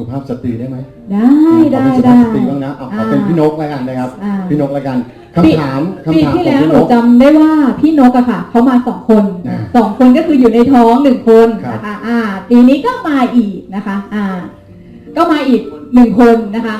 สุภาพสตรีได้ไหมได้ได้ขอเป็นสุได้ภาพสตรีบ้างนะเอาขอเป็นพี่นกแล้วกันนะครับ อ่า พี่นกแล้วกันปีคำถามปีคำถามที่ของแล้วพี่หนนูก จำได้ว่าพี่นกอะค่ะเขามาสองคนอ่าสองคนก็คืออยู่ในท้องหนึ่งคนครับนะคะอ่าปีนี้ก็มาอีกนะคะ อ่า ก็มาอีกหนึ่งคนนะคะ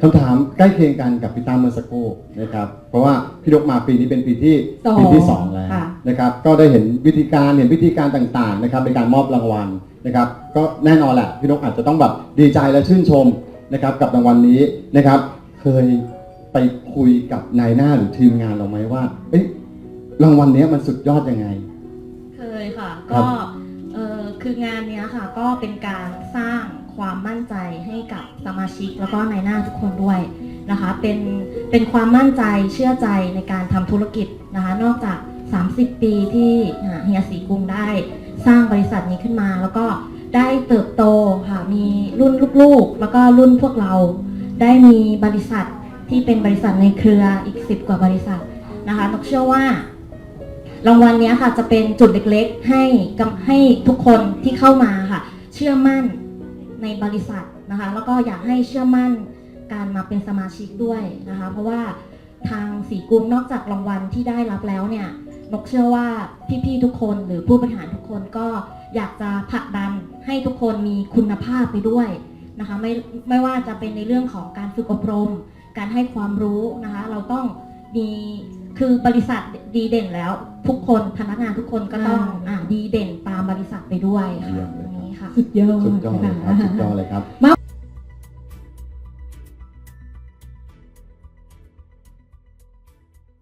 คำถามใกล้เคียงกันกับพี่ตั้มเมื่อสักครู่นะครับ เพราะว่าพี่นกมาปีนี้เป็นปีที่สองปีที่สองแล้วค่ะ นะครับก็ได้เห็นวิธีการเห็นวิธีการต่างๆนะครับในการมอบรางวัลนะครับก็แน่นอนแหละพี่นกอาจจะต้องแบบดีใจและชื่นชมนะครับกับรางวัลนี้นะครับ เคยไปคุยกับนายหน้าหรือทีมงานเราไหมว่าเอ้ยรางวัลเนี้ยมันสุดยอดยังไง เคยค่ะ ครัก็บ เออคืองานเนี้ยค่ะ ก็เป็นการสร้างความมั่นใจให้กับสมาชิกแล้วก็นายหน้าทุกคนด้วยนะคะ เป็นเป็นความมั่นใจเชื่อใจในการทำธุรกิจนะคะ นอกจาก 30 ปีที่เฮียสีกรุงได้สร้างบริษัทนี้ขึ้นมา แล้วก็ได้เติบโตค่ะมีรุ่นลูกๆ แล้วก็รุ่นพวกเรา ได้มีบริษัทที่เป็นบริษัทในเครืออีก 10 กว่าบริษัทนะคะนกเชื่อว่ารางวัลเนี้ค่ะจะเป็นจุดเล็กๆ ให้ให้ทุกคนที่เข้ามาค่ะ เชื่อมั่นในบริษัทนะคะ แล้วก็อยากให้เชื่อมั่นการมาเป็นสมาชิกด้วยนะคะ เพราะว่าทางสีกรุงนอกจากรางวัลที่ได้รับแล้วเนี่ย นกเชื่อว่าพี่ๆทุกคนหรือผู้บริหารทุกคนก็อยากจะผลักดันให้ทุกคนมีคุณภาพไปด้วยนะคะไม่ไม่ว่าจะเป็นในเรื่องของการฝึกอบรม การให้ความรู้นะคะเราต้องมีคือบริษัทดีเด่นแล้ว ทุกคนพนักงานทุกคนก็ต้องอ่าอ่าดีเด่นตามบริษัทไปด้วยค่ะเยี่ยมเลยตรงนี้ค่ะ สุดยอดสุดยอดเลยครับนะะสุดยอดเลยครับมา